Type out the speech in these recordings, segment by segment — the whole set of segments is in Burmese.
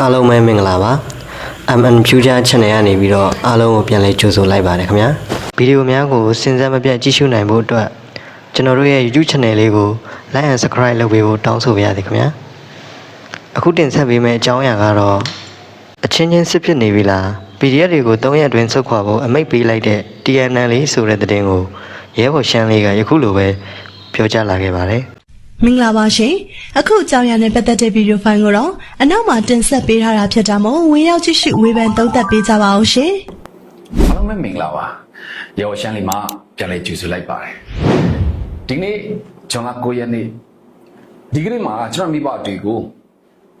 အားလုံးပဲမင်္ဂလာပါ MN Future Channel ကနေပြီးတော့အားလုံးကိုပြန်လည်ကြိုဆိုလိုက်ပါတယ်ခင်ဗျာဗီဒီယိုများကိုစဉ်ဆက်မပြတ်ကြည့်ရှုနိုင်ဖို့အတွက်ကျွန်တော်တို့ရဲ့ YouTube Channel လေးကို Like and Subscribe လုပ်ပေးဖို့တောင်းဆိုပါရစေခင်ဗျာအခုတင်ဆက်ပေးမယ့်အကြောင်းအရာကတော့အချင်းချင်းစစ်ဖြစ်နေပြီလား PDF တွေကို3ရက်အတွင်းဆုတ်ခွာဖို့အမိန့်ပေးလိုက်တဲ့ TNL လေးဆိုတဲ့သတင်းကိုရဲဘော်ရှမ်းလေးကယခုလိုပဲပြောကြားလာခဲ့ပါတယ် မင်္ဂလာပါရှင်အခုအကြောင်းအရာနဲ့ပတ်သက်တဲ့ဗီဒီယိုဖိုင်ကိုတော့အနောက်မှာတင်ဆက်ပေးထားတာဖြစ်တာမို့ဝင်ရောက်ကြည့်ရှုဝေဖန်သုံးသပ်ပေးကြပါအောင်ရှင်အားလုံးပဲမင်္ဂလာပါရောရှမ်းလေးမှာပြန်လည်ကြိုဆိုလိုက်ပါတယ်ဒီနေ့ဂျွန်လ9ရက်နေ့ဒီကနေ့မှာကျွန်တော်မိဘတွေကို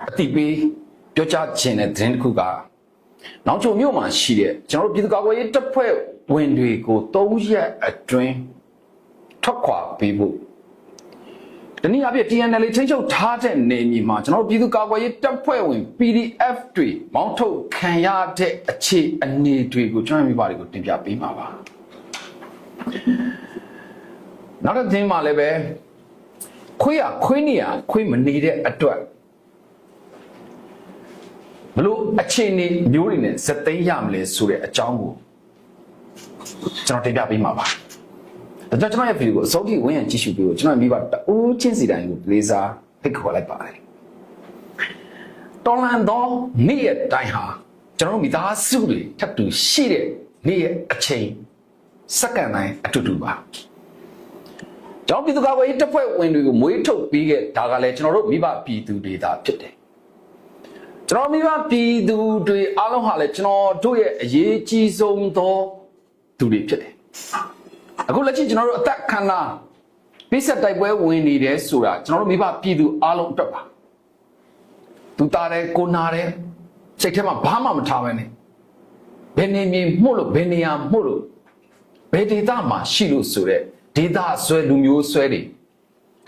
အတိပေးပြောကြားခြင်းတဲ့သတင်းတစ်ခုကနောက်ချုံမြို့မှာရှိတဲ့ကျွန်တော်တို့ပြည်သူ့ကာကွယ်ရေးတပ်ဖွဲ့ဝင်တွေကို၃ရက်အတွင်းထွက်ခွာပေးဖို့ တနည်းအားဖြင့် TNL ချင်းချုပ်ထားတဲ့နေမြေမှာကျွန်တော်တို့ပြည်သူ့ကာကွယ်ရေးတပ်ဖွဲ့ဝင် PDF တွေမောင်းထုတ်ခံရတဲ့အခြေအနေတွေကိုကျွန်တော်မိဘတွေကိုတင်ပြပေးမှာပါနောက်တစ်သင်းမှာလည်းပဲခွေးရခွေးနေရခွေးမနေတဲ့အတွက်ဘလို့အခြေအနေမျိုးတွေနဲ့ဇက်သိမ်းရမလဲဆိုတဲ့အကြောင်းကိုကျွန်တော်တင်ပြပေးမှာပါ ဒါကြောင့်ကျွန်တော်ရဲ့ဗီဒီယိုကိုအစိုးရဝင်ရကြည့်ရှုပြီးတော့ကျွန်တော်မိဘတအိုးချင်းစီတိုင်းကိုလေးစားဖိတ်ခေါ်လိုက်ပါတယ်တော်လန်သောနေ့ရက်တိုင်းဟာကျွန်တော်တို့မိသားစုတွေထပ်တူရှိတဲ့နေ့ရက်အချိန်စက္ကန့်တိုင်းအတူတူပါကျွန်တော်ပြည်သူ့ကာကွယ်ရေးတပ်ဖွဲ့ဝင်တွေကိုမွေးထုတ်ပြီးခဲ့ဒါကလည်းကျွန်တော်တို့မိဘပြည်သူတွေသာဖြစ်တယ်ကျွန်တော်မိဘပြည်သူတွေအားလုံးဟာလည်းကျွန်တော်တို့ရဲ့အရေးကြီးဆုံးသောသူတွေဖြစ်တယ် အခုလက်ရှိကျွန်တော်တို့အသက်ခန္ဓာပိဆက်တိုက်ပွဲဝင်နေတယ်ဆိုတာကျွန်တော်တို့မိဘပြည်သူအားလုံးအတွက်ပါသူသားတယ်ကိုနာတယ်စိတ်ထဲမှာဘာမှမထားပဲနဲ့ဘယ်နေမြေမှုလို့ဘယ်နေရာမှုလို့ဘယ်ဒေသမှာရှိလို့ဆိုတဲ့ဒေသဆွဲလူမျိုးဆွဲတွေ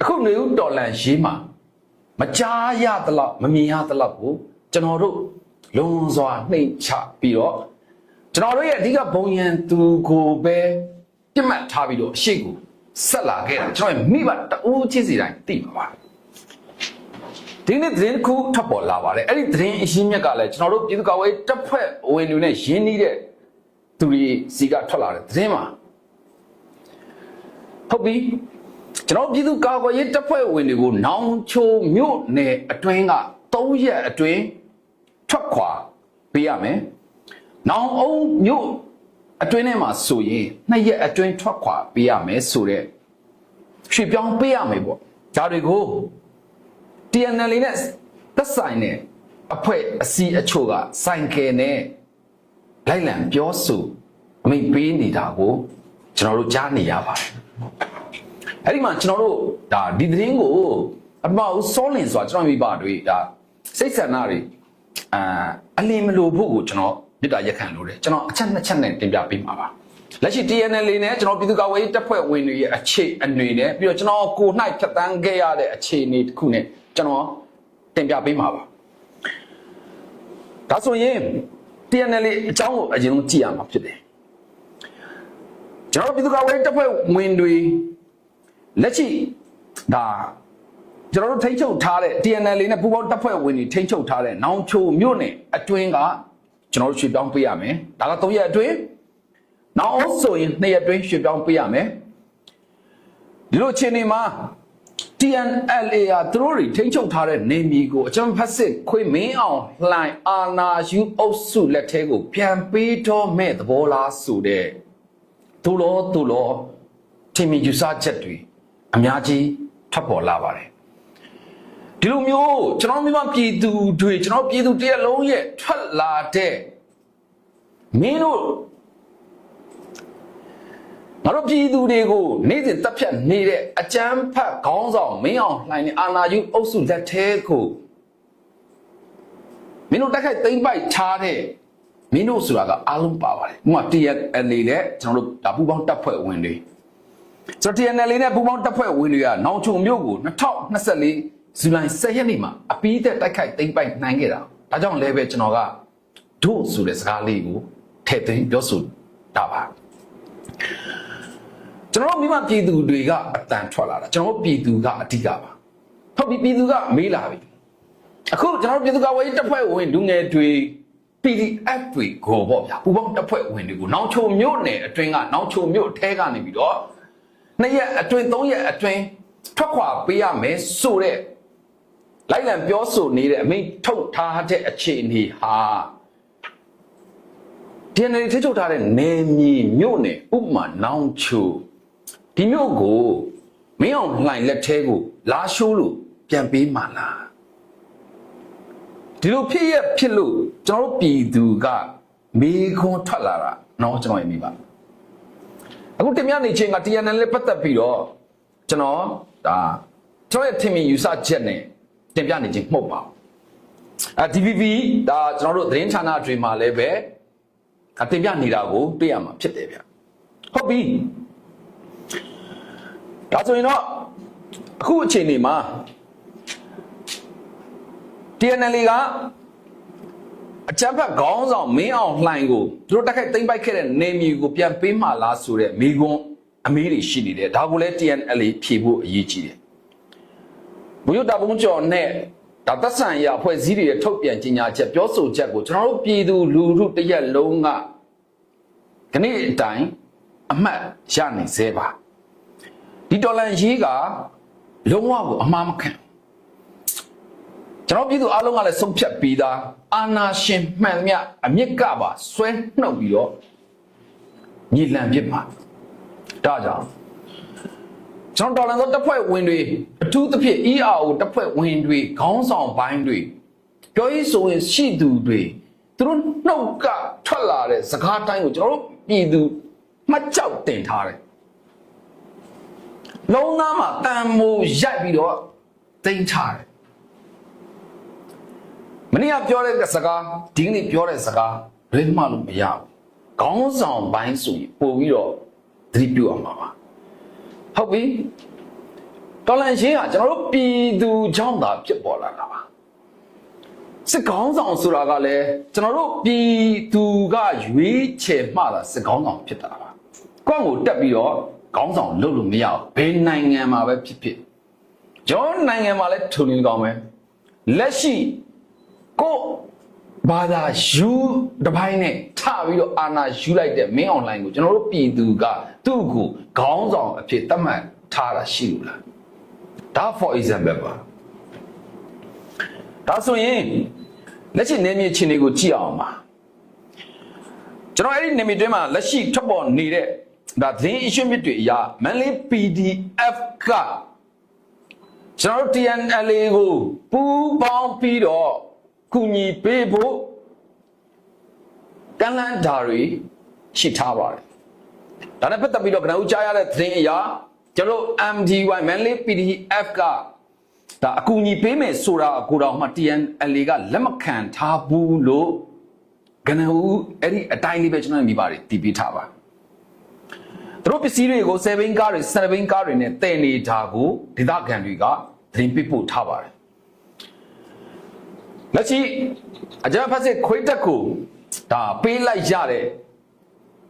အခုနေဦးတော်လန်ရေးမှာမကြားရသလောက်မမြင်ရသလောက်ကိုကျွန်တော်တို့လွန်စွာနှိမ်ချပြီးတော့ကျွန်တော်တို့ရဲ့အဓိကဘုံရန်သူကိုပဲ ပြတ်မှတ်ထားပြီးတော့အရှိကိုဆက်လာခဲ့တာကျွန်တော်ရဲ့မိဘတအိုးချစ်စီတိုင်းသိပါပါဒီနေ့သတင်းတစ်ခုထပ်ပေါ်လာပါတယ်အဲ့ဒီသတင်းအရှင်းမြက်ကလည်းကျွန်တော်တို့ပြည်သူ့ကာကွယ်ရေးတပ်ဖွဲ့ဝင်တွေနဲ့ရင်းနှီးတဲ့သူတွေစီကထွက်လာတဲ့သတင်းမှာဟုတ်ပြီကျွန်တော်ပြည်သူ့ကာကွယ်ရေးတပ်ဖွဲ့ဝင်တွေကိုနောင်ချိုမြို့နယ်အတွင်းက3ရက်အတွင်းထွက်ခွာပေးရမယ်။နောင်အောင်မြို့ အတွင်းထဲမှာဆိုရင်2ရက်အတွင်းထွက်ခွာပေးရမယ်ဆိုတော့ရွှေ့ပြောင်းပေးရမယ်ပေါ့။ဒါတွေကို TNL နဲ့သက်ဆိုင်တဲ့အဖွဲ့အစည်းအချို့ကစိုင်ကယ်နဲ့လိုက်လံပြောဆိုအမိန့်ပေးနေတာကိုကျွန်တော်တို့ကြားနေရပါတယ်။အဲ့ဒီမှာကျွန်တော်တို့ဒါဒီသတင်းကိုအမအောင်စောလင်ဆိုတာကျွန်တော်မိဘတွေဒါစိတ်ဆန္ဒတွေအာအလင်းမလို့ဖို့ကိုကျွန်တော် မြစ်တာရက်ခံလို့တယ်ကျွန်တော်အချက်နှစ်ချက်နဲ့တင်ပြပေးမှာပါလက်ရှိ TNL နဲ့ကျွန်တော်ပြည်သူ့ကာကွယ်ရေးတပ်ဖွဲ့ဝင်တွေရဲ့အခြေအနေနဲ့ပြီးတော့ကျွန်တော်ကို၌ဖြတ်တန်းခဲ့ရတဲ့အခြေအနေတစ်ခုနဲ့ကျွန်တော်တင်ပြပေးမှာပါဒါဆိုရင် TNL အကြောင်းကိုအရင်ဆုံးကြည့်ရမှာဖြစ်တယ်ကျွန်တော်ပြည်သူ့ကာကွယ်ရေးတပ်ဖွဲ့ဝင်တွေလက်ရှိဒါကျွန်တော်တို့ထိန်းချုပ်ထားတဲ့ TNL နဲ့ပူးပေါင်းတပ်ဖွဲ့ဝင်တွေထိန်းချုပ်ထားတဲ့နောင်ချိုမြို့နယ်အတွင်းက ကျွန်တော်တို့ရွှေ့ပြောင်းပေးရမယ်ဒါက3ရက်အတွင်းနောက်အောင်ဆိုရင်2ရက်အတွင်းရွှေ့ပြောင်းပေးရမယ်ဒီလိုအခြေအနေမှာ TNLA ကသူတို့တွေထိန်းချုပ်ထားတဲ့နေမီကိုအကြမ်းဖက်စစ်ခွေမင်းအောင်လှိုင်အာနာယူအုပ်စုလက်ထဲကို ပြန်ပေးတော့မဲ့သဘောလားဆိုတဲ့သူလောသူလောထင်မြင်ယူဆချက်တွေအများကြီးထွက်ပေါ်လာပါတယ် ဒီလိုမျိုးကျွန်တော်မိမပြည်သူတွေကျွန်တော်ပြည်သူတရက်လုံးရဲ့ထွက်လာတဲ့မင်းတို့ငါတို့ပြည်သူတွေကိုနေ့စဉ်တပ်ဖြတ်နေတဲ့အကြမ်းဖက်ခေါင်းဆောင်မင်းအောင်လှိုင်နေအာနာယူအုပ်စုလက်ထဲကိုမင်းတို့တက်ခိုက်သိမ့်ပိုက်ထားတဲ့မင်းတို့ဆိုတာကအားလုံးပါပါတယ်ဥပမာ TNL နဲ့ကျွန်တော်တို့ဒါပူပေါင်းတပ်ဖွဲ့ဝင်တွေကျွန်တော် TNL နဲ့ပူပေါင်းတပ်ဖွဲ့ဝင်တွေကနောင်ချုံမြို့ကို2024 ဇူလိုင်10ရက်နေ့မှာအပီးသက်တိုက်ခိုက်သိမ့်ပိုက်နိုင်ခဲ့တာဒါကြောင့်လည်းပဲကျွန်တော်ကတို့ဆိုတဲ့စကားလေးကိုထည့်သွင်းပြောဆိုတာပါကျွန်တော်တို့မိမပြည်သူတွေကအတန်ထွက်လာတာကျွန်တော်တို့ပြည်သူကအဓိကပါဟုတ်ပြီပြည်သူကမေးလာပြီအခုကျွန်တော်တို့ပြည်သူ့ကာကွယ်ရေးတပ်ဖွဲ့ဝင်လူငယ်တွေ PDF တွေကိုပေါ့ဗျာပူပေါင်းတပ်ဖွဲ့ဝင်တွေကိုနောင်ချိုမြို့နယ်အတွင်းကနောင်ချိုမြို့အထဲကနေပြီးတော့နှစ်ရက်အတွင်းသုံးရက်အတွင်းထွက်ခွာပေးရမယ်ဆိုတဲ့ လိုက်လံပြောဆိုနေတဲ့အမိန့်ထုတ်ထားတဲ့အခြေအနေဟာ DNA ထိချုပ်ထားတဲ့နေမြေမြို့နယ်ဥပမာနောင်ချိုဒီမြို့ကိုမင်းအောင်လှိုင်လက်ထဲကို လာရှိုးလို့ပြန်ပေးမှလားဒီလိုဖြစ်ရဖြစ်လို့ကျွန်တော်တို့ပြည်သူကမေခွန်းထွက်လာတာเนาะကျွန်တော်ရေးမိပါအခုတင်ပြနေချင်းက TNL နဲ့ပတ်သက်ပြီးတော့ကျွန်တော်ဒါကျွန်တော်ရဲ့ထင်မြင်ယူဆချက်နဲ့ တင်ပြနေချင်းမဟုတ်ပါဘူးအဲ DVB ဒါကျွန်တော်တို့သတင်းဌာနတွေမှာလည်းပဲအတင်ပြနေတာကိုတွေ့ရမှာဖြစ်တယ်ဗျဟုတ်ပြီဒါဆိုရင်တော့အခုအချိန်နေမှာ TNL ကအချမ်းဖတ်ခေါင်းဆောင်မင်းအောင်လှိုင်ကိုသူတို့တက်ခိုက်သိမ့်ပိုက်ခဲ့တဲ့နေမီကိုပြန်ပေးမှလားဆိုတဲ့မိကွန်းအမေးတွေရှိနေတယ်ဒါကိုလည်း TNL ဖြေဖို့အရေးကြီးတယ် ဘုရုတာဘုံကျော်နဲ့ဒါသက်ဆိုင်ရာအဖွဲ့အစည်းတွေရဲ့ထုတ်ပြန်ကြေညာချက်ပြောဆိုချက်ကိုကျွန်တော်တို့ပြည်သူလူထုတစ်ရက်လုံးကခဏအတိုင်းအမှတ်ရနေသေးပါဒီတော်လန်ရေးကလုံးဝကိုအမှားမခံဘူးကျွန်တော်ပြည်သူအားလုံးကလည်းဆုံးဖြတ်ပြီးသားအာနာရှင်မှန်မြအမြင့်ကပါဆွဲနှုတ်ပြီးတော့ညီလန်ပြစ်ပါဒါကြောင့် ကျွန်တော်တော်လန်သောတပ်ဖွဲ့ဝင်တွေအထူးသဖြင့် ERO တပ်ဖွဲ့ဝင်တွေခေါင်းဆောင်ပိုင်းတွေပြောရေးဆိုရင်ရှိသူတွေသူတို့နှုတ်ကထွက်လာတဲ့စကားတိုင်းကိုကျွန်တော်တို့ပြည်သူမှတ်ကြောက်တင်ထားတယ်လုံးသားမှာတန်မိုးရိုက်ပြီးတော့တင်ချတယ်မနေ့ကပြောတဲ့စကားဒီကနေ့ပြောတဲ့စကားလွဲမှလို့မရဘူးခေါင်းဆောင်ပိုင်းဆိုရင်ပို့ပြီးတော့သတိပြုအောင်ပါပါ ဟုတ်ပြီတော်လန်ရှင်းကကျွန်တော်တို့ပြည်သူကြောင့်သာဖြစ်ပေါ်လာတာပါစစ်ကောင်းဆောင်ဆိုတာကလည်းကျွန်တော်တို့ပြည်သူကရွေးချယ်မှတာစစ်ကောင်းဆောင်ဖြစ်တာပါကောင့်ကိုတက်ပြီးတော့ကောင်းဆောင်လုပ်လို့မရဘူးဘယ်နိုင်ငံမှာပဲဖြစ်ဖြစ်ကျွန်တော်နိုင်ငံမှာလည်းထုံနေကောင်းပဲလက်ရှိကို ဘာသာယူတစ်ပိုင်းနဲ့ထပြီးတော့အာနာယူလိုက်တဲ့မင်းအွန်လိုင်းကိုကျွန်တော်တို့ပြည်သူကသူ့ကိုခေါင်းဆောင်အဖြစ်သတ်မှတ်ထားတာရှိလို့လားဒါ for example ပါဒါဆိုရင်လက်ရှိနေမြေချင်းတွေကိုကြည့်အောင်ပါကျွန်တော်အဲ့ဒီနေမြေတွင်းမှာလက်ရှိထွက်ပေါ်နေတဲ့ဒါသတင်းအရှင်းမြစ်တွေအရာမန်လေး PDF ကကျွန်တော်တို့ TNLA ကိုပူးပေါင်းပြီးတော့ ကုညီပေးဖို့ကန့်လန့်ဓာရီရှိထားပါတယ်။ဒါနဲ့ပတ်သက်ပြီးတော့ကနဦးကြားရတဲ့သတင်းအရာကျွန်တော်တို့ MDY Manly PDF ကဒါအကူအညီပေးမယ်ဆိုတာကိုတော့မှ TNLA ကလက်မခံထားဘူးလို့ကနဦးအဲ့ဒီအတိုင်းလေးပဲကျွန်တော်မြင်ပါတယ်တည်ပြီးထားပါ။သူတို့ပစ္စည်းတွေကို7ဘိန်းကားတွေ7ဘိန်းကားတွေနဲ့တည်နေတာကိုဒေသခံတွေကသတင်းပေးပို့ထားပါတယ်။ လက်ရှိအကြမ်းဖက်စစ်ခွေးတက်ကိုဒါပေးလိုက်ရတဲ့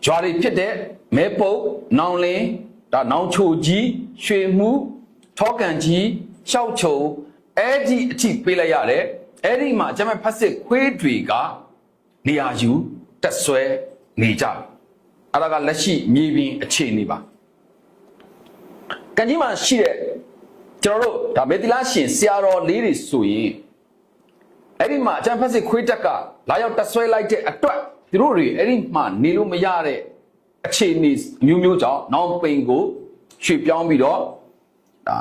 ဂျွာတွေဖြစ်တဲ့မဲပုတ်နောင်လင်းဒါနောင်ချိုကြီးရွှေမှုထောကန်ကြီးရှောက်ချုံအဲ့ဒီအထိပေးလိုက်ရတယ်အဲ့ဒီမှာအကြမ်းဖက်စစ်ခွေးတွေကနေရာယူတက်ဆွဲနေကြတယ်အဲ့ဒါကလက်ရှိမြေပြင်အခြေအနေပါကန်ကြီးမှာရှိတဲ့ကျွန်တော်တို့ဒါမေတီလာရှင်ဆရာတော်လေးတွေဆိုရင် အဲ့ဒီမှာအချမ်းဖက်စစ်ခွေးတက်ကလာရောက်တက်ဆွဲလိုက်တဲ့အတွက်သူတို့တွေအဲ့ဒီမှာနေလို့မရတဲ့အခြေအနေမျိုးမျိုးကြောင့်နောင်ပိန်ကိုရွှေ့ပြောင်းပြီးတော့ဒါ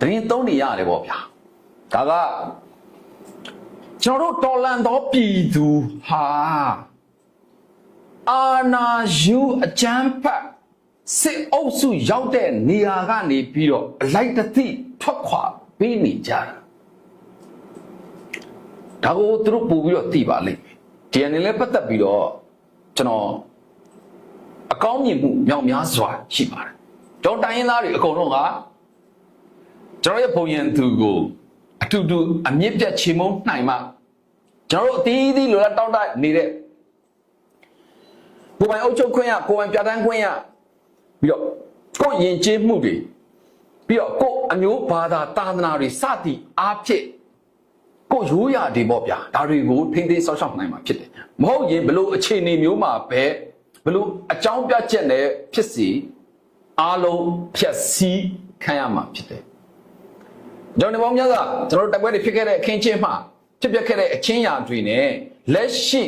တရင်သုံးနေရတယ်ပေါ့ဗျာဒါကကျွန်တော်တို့တော်လန်သောပြည်သူဟာအာနာယူအချမ်းဖက်စစ်အုပ်စုရောက်တဲ့နေရာကနေပြီးတော့အလိုက်တသိထွက်ခွာပေးနေကြတာ ဒါကိုသူတို့ပို့ပြီးတော့သိပါလိမ့်မယ်။ DNA လည်းပတ်သက်ပြီးတော့ကျွန်တော်အကောင်းမြင်မှုမြောက်များစွာရှိပါတယ်။ကျွန်တော်တိုင်းရင်းသားတွေအကုန်လုံးကကျွန်တော်ရဲ့ပုံရင်သူကိုအတူတူအမြင့်ပြတ်ချေမုန်းနိုင်မှကျွန်တော်တို့အသီးသီးလိုလားတောင်းတနေတဲ့ကိုယ်ပိုင်အုပ်ချုပ်ခွင့်ရကိုယ်ပိုင်ပြဋ္ဌာန်းခွင့်ရပြီးတော့ကိုယ်ယဉ်ကျေးမှုတွေပြီးတော့ကိုယ်အမျိုးဘာသာသာသနာတွေစသည်အားဖြင့် ကိုယ်ရိုးရာတွေပေါ့ဗျာဒါတွေကိုထိမ့်သိမ်းဆောက်ရှောက်နိုင်မှာဖြစ်တယ်မဟုတ်ရင်ဘလို့အခြေအနေမျိုးမှာပဲဘလို့အကြောင်းပြချက်နဲ့ဖြစ်စီအားလုံးဖြတ်စည်းခံရမှာဖြစ်တယ်ကျွန်တော်ဒီပေါင်းများစွာကျွန်တော်တို့တက်ပွဲတွေဖြစ်ခဲ့တဲ့အခင်းချင်းမှာဖြစ်ပျက်ခဲ့တဲ့အခင်းရာတွေနဲ့လက်ရှိ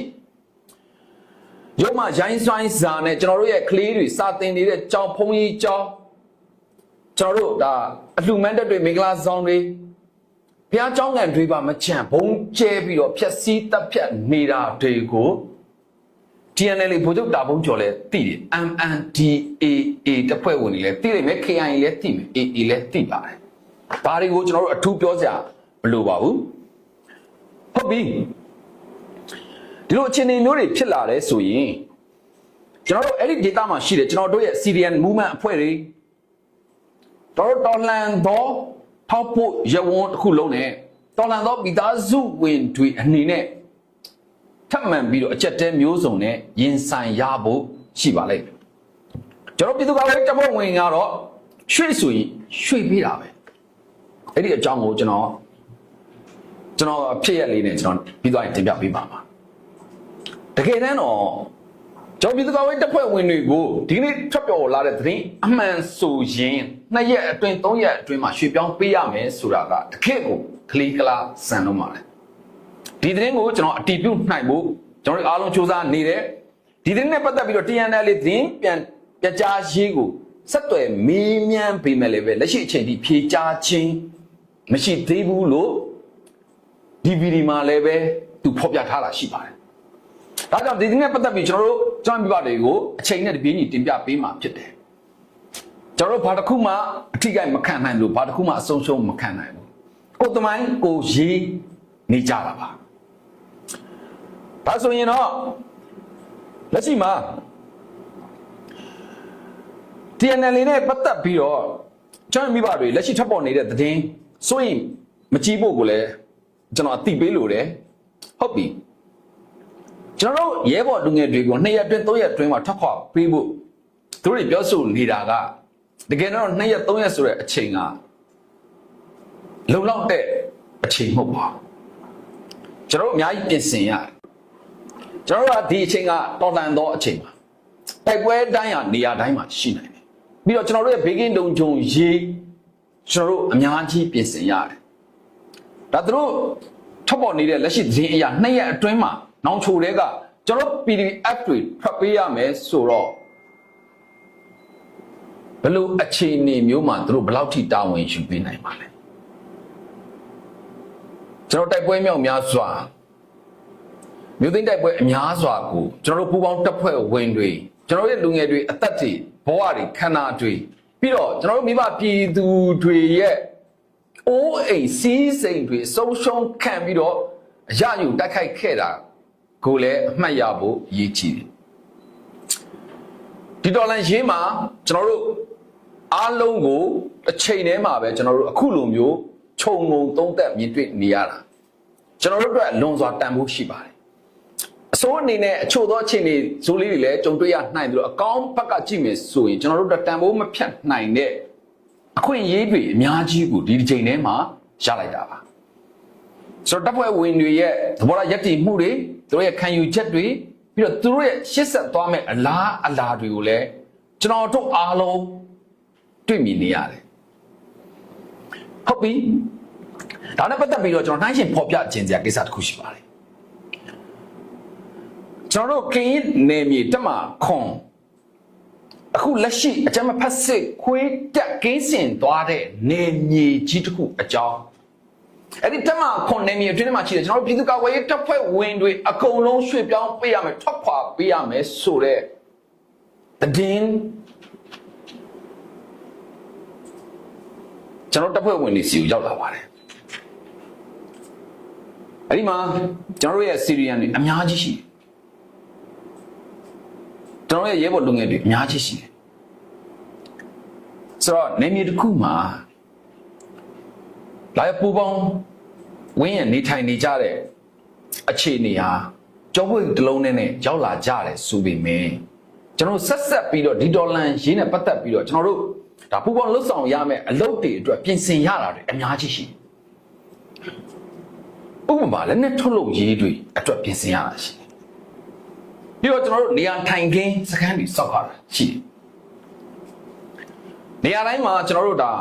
ရုံးမှာရိုင်းဆိုင်စာနဲ့ကျွန်တော်တို့ရဲ့ကလေးတွေစာသင်နေတဲ့ကြောင်ဖုံးကြီးကြောင်ကျွန်တော်တို့ဒါအလှူမန်းတက်တွေမင်္ဂလာဆောင်တွေ ဘုရားကျောင်းကန်တွေပါမချန့်ဘုံကျဲပြီးတော့ဖြက်စီးတပ်ဖြတ်နေတာတွေကို TNL ဘိုလ်ချုပ်တာဘုံကျော်လဲသိတယ် MNDAA တပ်ဖွဲ့ဝင်တွေလဲသိလိမ့်မယ် KIA လဲသိမယ် AA လဲသိပါတယ်ဒါတွေကိုကျွန်တော်တို့အထူးပြောစရာမလိုပါဘူးဟုတ်ပြီဒီလိုအခြေအနေမျိုးတွေဖြစ်လာတယ်ဆိုရင်ကျွန်တော်တို့အဲ့ဒီ data မှာရှိတယ်ကျွန်တော်တို့ရဲ့ Syrian movement အဖွဲ့တွေတော်တော်လန်တော့ ထောက်ဖို့ရဝန်းတစ်ခုလုံးနဲ့တော်လန်တော့မိသားစုဝင်တွေအနေနဲ့ထပ်မံပြီးတော့အချက်တဲမျိုးစုံနဲ့ရင်ဆိုင်ရဖို့ရှိပါလိမ့်မယ်ကျွန်တော်ပြည်သူ့ကာကွယ်ရေးတပ်ဖွဲ့ဝင်ကတော့ရွှေ့ဆိုရင်ရွှေ့ပေးတာပဲအဲ့ဒီအကြောင်းကိုကျွန်တော်ကျွန်တော်အဖြစ်ရလေးနဲ့ကျွန်တော်ပြီးသွားရင်တင်ပြပေးပါပါတကယ်တမ်းတော့ ကျွန်တော်ပြည်သူ့ကာကွယ်ရေးတပ်ဖွဲ့ဝင်တွေကိုဒီနေ့ထွက်ပြောလာတဲ့သတင်းအမှန်ဆိုရင်နှစ်ရက်အတွင်းသုံးရက်အတွင်းမှာရွှေ့ပြောင်းပေးရမယ်ဆိုတာကတကယ့်ကိုကလေးကလာစံလုံးပါလေဒီသတင်းကိုကျွန်တော်အတီးပြုတ်နိုင်ဖို့ကျွန်တော်တို့အားလုံးစူးစမ်းနေတယ်ဒီသတင်းနဲ့ပတ်သက်ပြီးတော့ TNL လေးသတင်းပြန်ပြကြားရေးကိုဆက်သွယ်မေးမြန်းပေးမယ်လေပဲလက်ရှိအချိန်ထိဖြေကြားခြင်းမရှိသေးဘူးလို့ဒီဗီဒီမှာလည်းပဲသူဖော်ပြထားတာရှိပါတယ် ဒါကြောင့်ဒီသတင်းနဲ့ပတ်သက်ပြီးကျွန်တော်တို့ကျွန်တော်မိဘတွေကိုအချိန်နဲ့တပြေးညီတင်ပြပေးမှာဖြစ်တယ်ကျွန်တော်တို့ဘာတစ်ခုမှအထိကိမခံနိုင်လို့ဘာတစ်ခုမှအဆုံးရှုံးမခံနိုင်ဘူးကိုယ်တမိုင်းကိုရေးနေကြတာပါဒါဆိုရင်တော့လက်ရှိမှာ TNL နဲ့ပတ်သက်ပြီးတော့ကျွန်တော်မိဘတွေလက်ရှိထပ်ပေါ်နေတဲ့သတင်းဆိုရင်မကြည့်ဖို့ကိုလည်းကျွန်တော်အသိပေးလို့တယ်ဟုတ်ပြီ ကျွန်တော်တို့ရဲဘော်လူငယ်တွေကိုနှစ်ရက်အတွင်းသုံးရက်အတွင်းမှာထပ်ခွာပေးဖို့သူတို့တွေပြောဆိုနေတာကတကယ်တော့နှစ်ရက်သုံးရက်ဆိုတဲ့အချိန်ကလုံလောက်တဲ့အချိန်မဟုတ်ပါဘူးကျွန်တော်တို့အများကြီးပြင်ဆင်ရတယ်ကျွန်တော်တို့ကဒီအချိန်ကတော်လန်သောအချိန်ပါတိုက်ပွဲတိုင်းဟာနေရာတိုင်းမှာရှိနိုင်တယ်ပြီးတော့ကျွန်တော်တို့ရဲ့ဘေးကင်းတုံဂျုံရေးကျွန်တော်တို့အများကြီးပြင်ဆင်ရတယ်ဒါသူတို့ထပ်ပေါ်နေတဲ့လက်ရှိသတင်းအရာနှစ်ရက်အတွင်းမှာ နောင်ချိုတွေကကျွန်တော် PDF တွေဖတ်ပေးရမယ်ဆိုတော့ဘယ်လိုအခြေအနေမျိုးမှာသူတို့ဘယ်လောက်ထိတာဝန်ယူပေးနိုင်ပါလဲကျွန်တော်တိုက်ပွဲမြောက်များစွာမြို့သိမ်းတိုက်ပွဲအများစွာကိုကျွန်တော်တို့ပူပေါင်းတပ်ဖွဲ့ဝင်တွေကျွန်တော်တို့ရဲ့လူငယ်တွေအသက်တွေဘဝတွေခန္ဓာတွေပြီးတော့ကျွန်တော်တို့မိဘပြည်သူတွေရဲ့အိုးအိမ်စီးစိမ်တွေအဆုံးရှုံးခံပြီးတော့အရယူတိုက်ခိုက်ခဲ့တာ ကိုလည်းအမှတ်ရဖို့ရည်ကြီးတယ်ဒီတော်လန်ရေးမှာကျွန်တော်တို့အားလုံးကိုအချိန်ထဲမှာပဲကျွန်တော်တို့အခုလိုမျိုးခြုံငုံသုံးသက်မြင်တွေ့နေရတာကျွန်တော်တို့အတွက်လွန်စွာတန်ဖိုးရှိပါတယ်အစိုးအနေနဲ့အချို့သောအခြေအနေဇိုးလေးတွေလည်းကြုံတွေ့ရနိုင်တယ်လို့အကောင်းဘက်ကကြည့်မယ်ဆိုရင်ကျွန်တော်တို့တန်ဖိုးမဖြတ်နိုင်တဲ့အခွင့်အရေးတွေအများကြီးကိုဒီဒီချိန်ထဲမှာရလိုက်တာပါ ဆိုတော့တပ်ဖွဲ့ဝင်တွေရဲ့သဘောထားယက်တည်မှုတွေသူတို့ရဲ့ခံယူချက်တွေပြီးတော့သူတို့ရဲ့ရှစ်ဆက်သွားမဲ့အလားအလာတွေကိုလည်းကျွန်တော်တို့အားလုံးတွေ့မြင်နေရတယ်ဟုတ်ပြီဒါနဲ့ပတ်သက်ပြီးတော့ကျွန်တော်နှိုင်းရှင်ဖော်ပြခြင်းစရာကိစ္စတစ်ခုရှိပါတယ်ကျွန်တော်တို့ကရင်နယ်မြေတက်မှာခွန်အခုလက်ရှိအကြမ်းမဖက်စစ်ခွေးတက်ကင်းစင်သွားတဲ့နယ်မြေကြီးတစ်ခုအကြောင်း အဲ့ဒီတက်မှာခွန်နယ်မြေအတွင်းမှာရှိတယ်ကျွန်တော်တို့ပြည်သူ့ကာကွယ်ရေးတပ်ဖွဲ့ဝင်တွေအကုန်လုံးရွှေ့ပြောင်းပေးရမယ်ထွက်ခွာပေးရမယ်ဆိုတော့တည်င်းကျွန်တော်တပ်ဖွဲ့ဝင်တွေစီကိုရောက်လာပါတယ်အဲ့ဒီမှာကျွန်တော်တို့ရဲ့စီရီယန်တွေအများကြီးရှိတယ်ကျွန်တော်ရဲ့ရဲဘော်လူငယ်တွေအများကြီးရှိတယ်ဆိုတော့နေမြေတစ်ခုမှာ လာရပူပေါင်းဝင်းရနေထိုင်နေကြတဲ့အခြေအနေဟာကြောပွေတစ်လုံးနဲ့နဲ့ရောက်လာကြတယ်ဆိုပေမဲ့ကျွန်တော်တို့ဆက်ဆက်ပြီးတော့ဒီဒေါ်လန်ရင်းနဲ့ပတ်သက်ပြီးတော့ကျွန်တော်တို့ဒါပူပေါင်းလှုပ်ဆောင်ရမယ့်အလုပ်တွေအတွက်ပြင်ဆင်ရတာတွေအများကြီးရှိတယ်ဥပမာလည်းနဲ့ထုတ်လုပ်ရေးတွေအတွက်ပြင်ဆင်ရတာရှိတယ်ပြီးတော့ကျွန်တော်တို့နေရာထိုင်ခင်းစခန်းတွေစောက်ရတာရှိတယ်နေရာတိုင်းမှာကျွန်တော်တို့ဒါ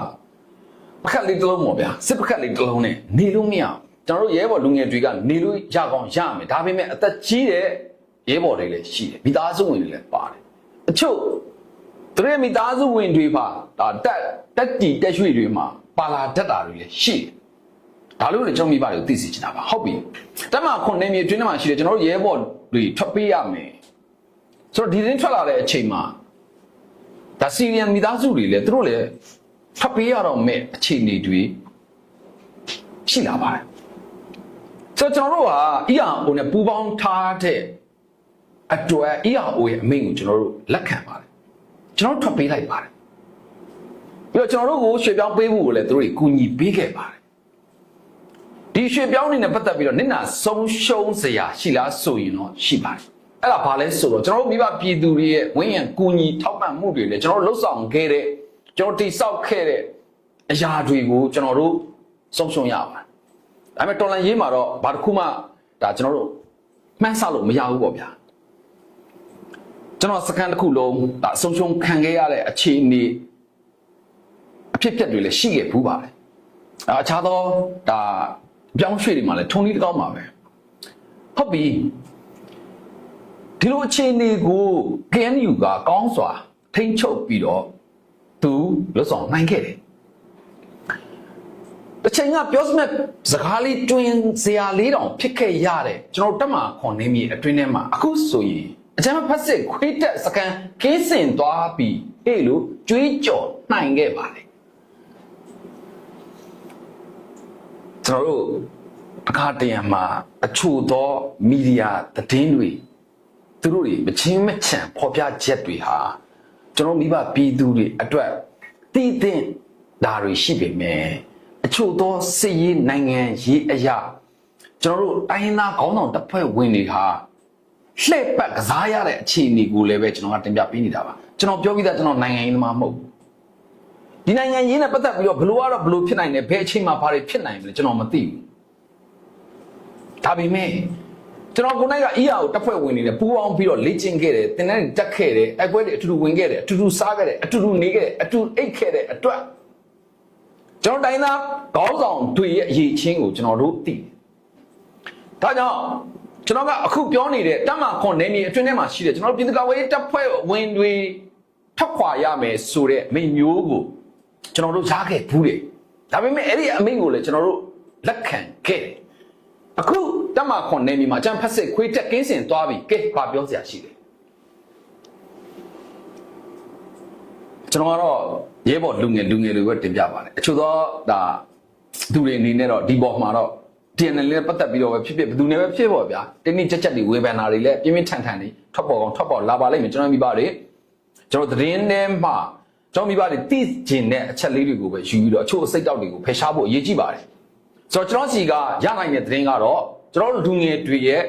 ပကတ်လေးတစ်လုံးပေါ့ဗျာစစ်ပကတ်လေးတစ်လုံးနဲ့နေလို့မရဘူးကျွန်တော်တို့ရဲဘော်လူငယ်တွေကနေလို့ရကောင်းရမယ်ဒါပေမဲ့အသက်ကြီးတဲ့ရဲဘော်တွေလည်းရှိတယ်မိသားစုဝင်တွေလည်းပါတယ်အချို့သူတို့ရဲ့မိသားစုဝင်တွေပါဒါတက်တက်တီတက်ရွှေတွေမှာပါလာတတ်တာတွေလည်းရှိတယ်ဒါလို့လည်းကျွန်တော်မိဘတွေကိုသိစေချင်တာပါဟုတ်ပြီတက်မှာခုနေမြေတွင်းထဲမှာရှိတယ်ကျွန်တော်တို့ရဲဘော်တွေထွက်ပေးရမယ်ဆိုတော့ဒီတင်းထွက်လာတဲ့အချိန်မှာဒါစီရီယန်မိသားစုတွေလည်းသူတို့လည်း ထွက်ပေးရတော့မဲ့အခြေအနေတွေရှိလာပါတယ်ဆိုတော့ကျွန်တော်တို့က ERO နဲ့ပူးပေါင်းထားတဲ့အတွက် ERO ရဲ့အမိန့်ကိုကျွန်တော်တို့လက်ခံပါတယ်ကျွန်တော်တို့ထွက်ပေးလိုက်ပါတယ်ပြီးတော့ကျွန်တော်တို့ကိုရွှေ့ပြောင်းပေးဖို့ကိုလည်းသူတို့တွေကူညီပေးခဲ့ပါတယ်ဒီရွှေ့ပြောင်းနေနဲ့ပတ်သက်ပြီးတော့နင့်နာဆုံးရှုံးစရာရှိလားဆိုရင်တော့ရှိပါတယ်အဲ့ဒါဘာလဲဆိုတော့ကျွန်တော်တို့မိဘပြည်သူတွေရဲ့ဝင်းရံကူညီထောက်ပံ့မှုတွေလည်းကျွန်တော်တို့လှုပ်ဆောင်ခဲ့တဲ့ ကျွန်တော်တိဆောက်ခဲ့တဲ့အရာတွေကိုကျွန်တော်တို့ဆုံးရှုံးရပါတယ်ဒါပေမဲ့တော်လန်ရေးမှာတော့ဘာတစ်ခုမှဒါကျွန်တော်တို့မှန်းဆလို့မရဘူးပေါ့ဗျာကျွန်တော်စကန်တစ်ခုလုံးဒါအဆုံးရှုံးခံခဲ့ရတဲ့အခြေအနေအဖြစ်အပျက်တွေလည်းရှိခဲ့ဘူးပါတယ်အာအခြားသောဒါပြောင်းရွှေ့တွေမှာလည်းထုံးနည်းတစ်ကောင်းပါပဲဟုတ်ပြီဒီလိုအခြေအနေကို KNU ကကောင်းစွာထိန်းချုပ်ပြီးတော့ သူလွတ်ဆောင်နိုင်ခဲ့တယ်တစ်ချိန်ကပြောစမဲ့စကားလေးတွင်စရာလေးတောင်ဖြစ်ခဲ့ရတယ်ကျွန်တော်တက်မှာခွန်နေမြေအတွင်းထဲမှာအခုဆိုရင်အကြမ်းဖက်စစ်ခွေးတက်စကန်ကင်းစင်သွားပြီးဟေ့လို့ကြွေးကြော်နိုင်ခဲ့ပါတယ်ကျွန်တော်တို့အခါတရံမှာအချို့သောမီဒီယာသတင်းတွေသူတို့တွေမချင်းမချန်ဖော်ပြချက်တွေဟာ ကျွန်တော်မိဘပြည်သူတွေအတွက်တည်တဲ့ဒါတွေရှိပေမဲ့အချို့သောစစ်ရေးနိုင်ငံရေးအရာကျွန်တော်တို့တိုင်းရင်းသားခေါင်းဆောင်တပ်ဖွဲ့ဝင်တွေဟာလှည့်ပတ်ကစားရတဲ့အခြေအနေကိုလည်းပဲကျွန်တော်ကတင်ပြပေးနေတာပါကျွန်တော်ပြောပြီးသားကျွန်တော်နိုင်ငံရေးသမားမဟုတ်ဘူးဒီနိုင်ငံရေးနဲ့ပတ်သက်ပြီးတော့ဘလို့ကတော့ဘလို့ဖြစ်နိုင်တယ်ဘယ်အချိန်မှာဘာတွေဖြစ်နိုင်မလဲကျွန်တော်မသိဘူးဒါပေမဲ့ ကျွန်တော်ကိုယ်တိုင်က ER ကိုတပ်ဖွဲ့ဝင်နေတယ်ပူအောင်ပြီးတော့လေ့ကျင့်ခဲ့တယ်တင်တဲ့တက်ခဲ့တယ်အကွဲတွေအတူတူဝင်ခဲ့တယ်အတူတူစားခဲ့တယ်အတူတူနေခဲ့တယ်အတူအိတ်ခဲ့တဲ့အတွက်ကျွန်တော်တိုင်းသားခေါင်းဆောင်တွေရဲ့အရေးချင်းကိုကျွန်တော်တို့သိတယ်ဒါကြောင့်ကျွန်တော်ကအခုပြောနေတဲ့တမခွန်နေနေအတွင်းထဲမှာရှိတယ်ကျွန်တော်ပြည်သူ့ကာကွယ်ရေးတပ်ဖွဲ့ဝင်တွေထွက်ခွာရမယ်ဆိုတဲ့အမိန့်မျိုးကိုကျွန်တော်တို့ရားခဲ့ဘူးတယ်ဒါပေမဲ့အဲ့ဒီအမိန့်ကိုလည်းကျွန်တော်တို့လက်ခံခဲ့တယ် အခုတမခွန်နေနေမှာအကျန်းဖက်စစ်ခွေးတက်ကင်းစင်သွားပြီကဲဘာပြောစရာရှိလဲကျွန်တော်ကတော့ရဲဘော်လူငယ်လူငယ်တွေပဲတင်ပြပါတယ်အချို့သောဒါသူတွေအနေနဲ့တော့ဒီဘော်မှာတော့ TNL နဲ့ပတ်သက်ပြီးတော့ပဲဖြစ်ဖြစ်ဘယ်သူနဲ့ပဲဖြစ်ပေါ့ဗျာတင်းတင်းကြပ်ကြပ်တွေဝေဖန်တာတွေလည်းပြင်းပြင်းထန်ထန်တွေထွက်ပေါ်ကောင်ထွက်ပေါ်လာပါလိမ့်မယ်ကျွန်တော်မိဘတွေကျွန်တော်သတင်းထဲမှာကျွန်တော်မိဘတွေသိကျင်တဲ့အချက်လေးတွေကိုပဲယူပြီးတော့အချို့အစိတ်တောက်တွေကိုဖယ်ရှားဖို့အရေးကြီးပါတယ် ဆိုတော့ကျွန်တော်စီကရနိုင်တဲ့သတင်းကတော့ကျွန်တော်တို့လူငယ်တွေရဲ့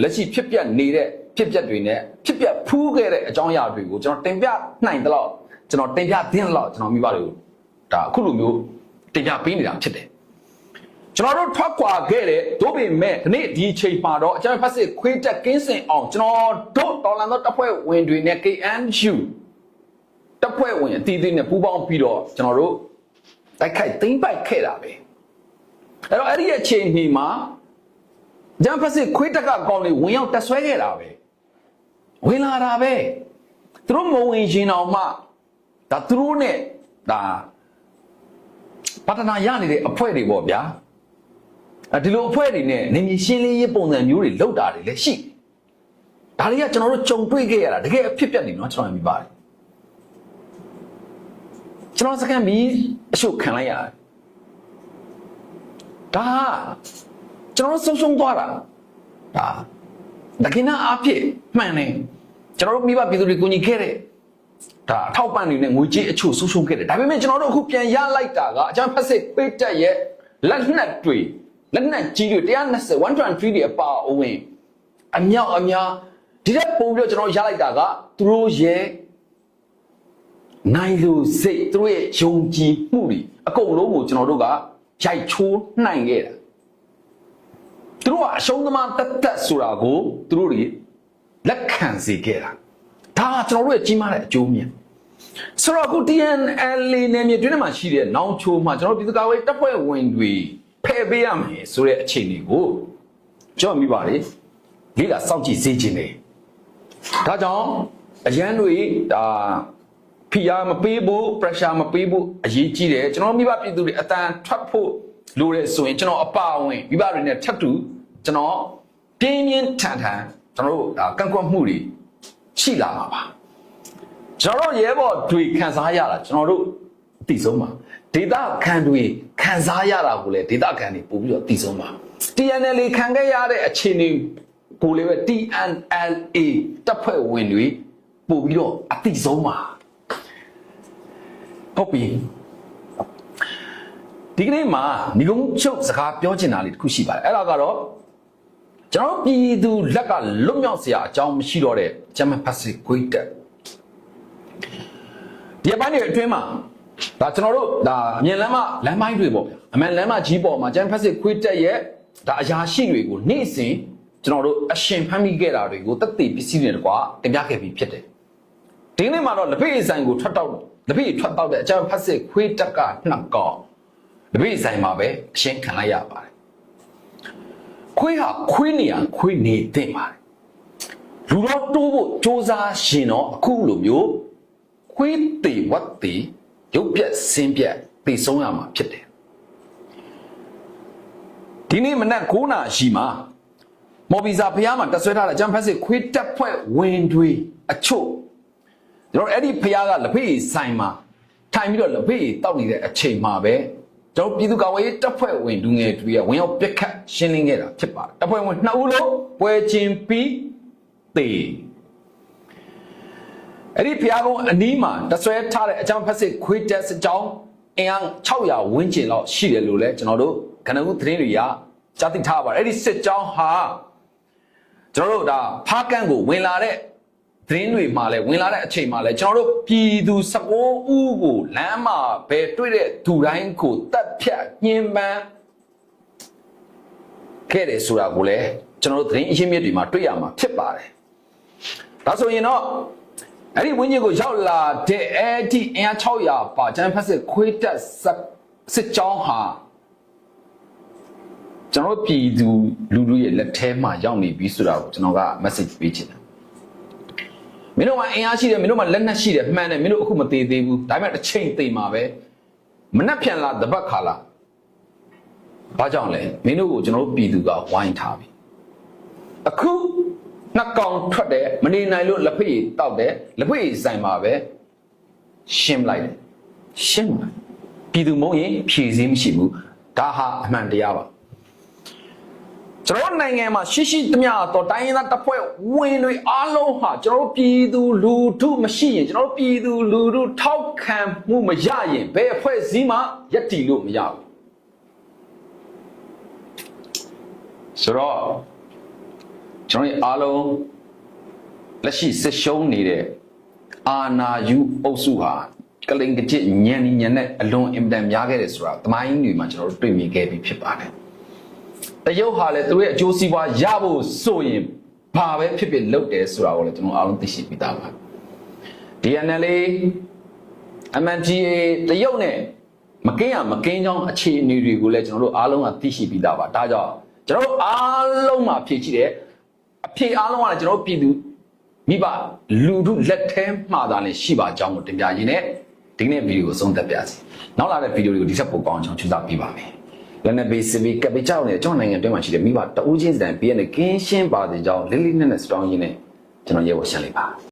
လက်ရှိဖြစ်ပျက်နေတဲ့ဖြစ်ပျက်တွေနဲ့ဖြစ်ပျက်ဖူးခဲ့တဲ့အကြောင်းအရာတွေကိုကျွန်တော်တင်ပြနိုင်တဲ့လောက်ကျွန်တော်တင်ပြသင့်လောက်ကျွန်တော်မိဘတွေကိုဒါအခုလိုမျိုးတင်ပြပေးနေတာဖြစ်တယ်ကျွန်တော်တို့ထွက်ခွာခဲ့တဲ့ဒို့ပေမဲ့ဒီနေ့ဒီအချိန်မှာတော့အကြမ်းဖက်စစ်ခွေးတက်ကင်းစင်အောင်ကျွန်တော်တို့တော်လန်သောတပ်ဖွဲ့ဝင်တွေနဲ့ KNU တပ်ဖွဲ့ဝင်အသီးသီးနဲ့ပူးပေါင်းပြီးတော့ကျွန်တော်တို့တိုက်ခိုက်သိမ်းပိုက်ခဲ့တာပဲ အဲ့တော့အဲ့ဒီအချိန်ဒီမှာဂျမ်ဖက်စစ်ခွေးတက်ကကောင်လေးဝင်ရောက်တက်ဆွဲခဲ့တာပဲဝင်လာတာပဲသူတို့မဝင်ရင်အောင်မှဒါသူတို့နဲ့ဒါပတနာရနေတဲ့အဖွဲ့တွေပေါ့ဗျာအဲဒီလိုအဖွဲ့တွေနဲ့နေမြေရှင်းလင်းရေးပုံစံမျိုးတွေလောက်တာတွေလည်းရှိဒါတွေကကျွန်တော်တို့ကြုံတွေ့ခဲ့ရတာတကယ်အဖြစ်ပြက်နေနော်ကျွန်တော်မြင်ပါတယ်ကျွန်တော်စကန်မီအရှုပ်ခံလိုက်ရတယ် ဒါကျွန်တော်ဆုံးရှုံးသွားတာဒါတကယ်နာအဖြစ်မှန်တယ်ကျွန်တော်တို့မိဘပြည်သူတွေကိုညီခဲ့တဲ့ဒါအထောက်ပံ့တွေနဲ့ငွေကြေးအချို့ဆုံးရှုံးခဲ့တယ်ဒါပေမဲ့ကျွန်တော်တို့အခုပြန်ရလိုက်တာကအကျန်းဖက်စစ်ပိတ်တက်ရဲ့လက်နက်တွေလက်နက်ကြီးတွေ120 123တွေအပါအဝင်အမြောက်အများဒီတက်ပုံပြီးတော့ကျွန်တော်ရလိုက်တာကသူတို့ရဲ့နိုင်လူစိတ်သူတို့ရဲ့ယုံကြည်မှုတွေအကုန်လုံးကိုကျွန်တော်တို့က ရိုက်ချိုးနိုင်ခဲ့တာသူတို့ကအရှုံးသမားတက်တက်ဆိုတာကိုသူတို့တွေလက်ခံစေခဲ့တာဒါကကျွန်တော်တို့ရဲ့ကြီးမားတဲ့အကျိုးမြတ်ဆိုတော့အခု TNL နယ်မြေတွင်းထဲမှာရှိတဲ့နောင်ချိုမှာကျွန်တော်တို့ပြည်သူ့ကာကွယ်ရေးတပ်ဖွဲ့ဝင်တွေဖယ်ပေးရမယ်ဆိုတဲ့အခြေအနေကိုကြောက်မိပါလေလေးလာစောင့်ကြည့်စေခြင်းတယ်ဒါကြောင့်အရန်တွေဒါ ဖိအားမပေးဖို့ pressure မပေးဖို့အရေးကြီးတယ်ကျွန်တော်မိဘပြည်သူတွေအတန်ထွက်ဖို့လိုတယ်ဆိုရင်ကျွန်တော်အပါအဝင်မိဘတွေနဲ့ထပ်တူကျွန်တော်ပြင်းပြင်းထန်ထန်ကျွန်တော်တို့ဒါကန့်ကွက်မှုတွေရှိလာမှာပါကျွန်တော်တို့ရဲဘော်တွေခံစားရတာကျွန်တော်တို့အသိဆုံးပါဒေတာခံတွေခံစားရတာကိုလည်းဒေတာခံတွေပို့ပြီးတော့အသိဆုံးပါ TNL ခံခဲ့ရတဲ့အခြေအနေကိုလည်းပဲ TNLA တပ်ဖွဲ့ဝင်တွေပို့ပြီးတော့အသိဆုံးပါ ဟုတ်ပြီဒီကနေ့မှာညီကုန်းချုပ်စကားပြောချင်တာလေးတစ်ခုရှိပါတယ်အဲ့ဒါကတော့ကျွန်တော်တို့ပြည်သူလက်ကလွတ်မြောက်စရာအကြောင်းမရှိတော့တဲ့ဂျမန်ဖက်စစ်ခွေးတက်ဒီအပိုင်းတွေအတွင်းမှာဒါကျွန်တော်တို့ဒါအမြင်လမ်းမလမ်းပိုင်းတွေပေါ့ဗျာအမှန်လမ်းမကြီးပေါ်မှာဂျမန်ဖက်စစ်ခွေးတက်ရဲ့ဒါအရာရှိတွေကိုနေ့စဉ်ကျွန်တော်တို့အရှင်ဖမ်းမိခဲ့တာတွေကိုတက်တည်ပစ္စည်းတွေတကွာတင်ပြခဲ့ပြီးဖြစ်တယ်ဒီနေ့မှာတော့လက်ဖေးဆိုင်ကိုထွက်တော့ လက်ဖေးထွက်တော့တဲ့အဂျမန်ဖက်စစ်ခွေးတက်ကနှစ်ကောင်လက်ဖေးဆိုင်မှာပဲအရှင်ခံလိုက်ရပါတယ်ခွေးဟာခွေးနေရခွေးနေတဲ့ပါတယ်လူတော့တိုးဖို့စ조사ရှင်တော့အခုလိုမျိုးခွေးတေဝတ်တေရုပ်ပြက်ဆင်းပြက်ပေဆုံးရမှာဖြစ်တယ်ဒီနေ့မနက်9နာရီမှာမော်ဘီဇာဖျားမှာတက်ဆွဲထားတဲ့ဂျမ်ဖက်စစ်ခွေးတက်ဖွဲ့ဝင်တွေအချို့ ကျွန်တော်အဲ့ဒီဖျားကလက်ဖေးဆိုင်မှာထိုင်ပြီးတော့လက်ဖေးတောက်နေတဲ့အချိန်မှာပဲကျွန်တော်ပြည်သူ့ကာကွယ်ရေးတပ်ဖွဲ့ဝင်လူငယ်တွေကဝင်ရောက်ပြက်ခတ်ရှင်းလင်းခဲ့တာဖြစ်ပါတယ်တပ်ဖွဲ့ဝင်နှစ်ဦးလုံးပွဲချင်းပြီးတေအဲ့ဒီဖျားကုန်းအနီးမှာတဆွဲထားတဲ့အကြောင်းဖက်စစ်ခွေးတက်စကြောင်းအင်အား600ဝန်းကျင်လောက်ရှိတယ်လို့လည်းကျွန်တော်တို့ကနဦးသတင်းတွေကကြားသိထားပါတယ်အဲ့ဒီစစ်ကြောင်းဟာကျွန်တော်တို့ဒါဖားကန့်ကိုဝင်လာတဲ့ သတင်းတွေမှာလဲဝင်လာတဲ့အချိန်မှာလဲကျွန်တော်တို့ပြည်သူ19ဦးကိုလမ်းမှာပဲတွေ့တဲ့သူတိုင်းကိုတက်ဖြတ်ညှဉ်းပန်းခဲ့တယ်ဆိုတာကိုလည်းကျွန်တော်တို့သတင်းအရင်းမြစ်တွေမှာတွေ့ရမှာဖြစ်ပါတယ်ဒါဆိုရင်တော့အဲ့ဒီဝင်းကြီးကိုရောက်လာတဲ့အဲ့ဒီအင်အား600ပါဂျန်ဖက်စစ်ခွေးတက်စစ်ကြောင်းဟာကျွန်တော်ပြည်သူလူလူရဲ့လက်ထဲမှာရောက်နေပြီဆိုတာကိုကျွန်တော်က message ပေးချင်တယ် မင်းတို့ကအင်အားရှိတယ်မင်းတို့ကလက်နက်ရှိတယ်မှန်တယ်မင်းတို့အခုမသေးသေးဘူးဒါပေမဲ့တစ်ချိန်သေးမှာပဲမနှက်ပြန်လာတပတ်ခါလာဘာကြောင့်လဲမင်းတို့ကိုကျွန်တော်တို့ပြည်သူကဝိုင်းထားပြီအခုနှစ်ကောင်ထွက်တယ်မနေနိုင်လို့လက်ဖက်ရည်တောက်တယ်လက်ဖက်ရည်ဆိုင်မှာပဲရှင်းလိုက်တယ်ရှင်းလိုက်ပြည်သူမုံရင်ဖြည့်စည်းမရှိဘူးဒါဟာအမှန်တရားပါ ကျွန်တော်နိုင်ငံမှာရှိရှိသမျှတော့တိုင်းရင်းသားတပ်ဖွဲ့ဝင်တွေအားလုံးဟာကျွန်တော်ပြည်သူလူထုမရှိရင်ကျွန်တော်ပြည်သူလူထုထောက်ခံမှုမရရင်ဘယ်အဖွဲ့အစည်းမှယက်တီလို့မရဘူးဆိုတော့ကျွန်တော်အားလုံးလက်ရှိစစ်ရှုံးနေတဲ့အာနာယူအုပ်စုဟာကလိန်ကကြစ်ညံ့ညံ့နဲ့အလွန်အင်တန်များခဲ့တယ်ဆိုတာတမိုင်းတွေမှာကျွန်တော်တို့တွေ့မြင်ခဲ့ပြီးဖြစ်ပါတယ် တရုတ်ဟာလည်းသူတို့ရဲ့အကျိုးစီးပွားရဖို့ဆိုရင်ဘာပဲဖြစ်ဖြစ်လုပ်တယ်ဆိုတာကိုလည်းကျွန်တော်အားလုံးသိရှိပြီးသားပါ DNLA MNGA တရုတ်နဲ့မကင်းရမကင်းကြောင်းအခြေအနေတွေကိုလည်းကျွန်တော်တို့အားလုံးကသိရှိပြီးသားပါဒါကြောင့်ကျွန်တော်တို့အားလုံးမှာဖြည့်ကြည့်တယ်အဖြေအားလုံးကလည်းကျွန်တော်တို့ပြည်သူမိဘလူထုလက်ထဲမှာသာလည်းရှိပါကြောင်းကိုတင်ပြရင်းနဲ့ဒီနေ့ဗီဒီယိုကိုဆုံးသက်ပြစီနောက်လာတဲ့ဗီဒီယိုတွေကိုဒီဆက်ပိုကောင်းအောင်ချူစားပေးပါမယ် လက်နက်ဘေးစီဗီကပ်ပေးကြောက်နေတဲ့ကျွန်တော်နိုင်ငံတွင်းမှာရှိတဲ့မိဘတအူးချင်းစတန်ဘေးနဲ့ကင်းရှင်းပါတဲ့ကြောင်းလေးလေးနက်နက်စတောင်းရင်းနဲ့ကျွန်တော်ရဲဘော်ရှင်းလိုက်ပါ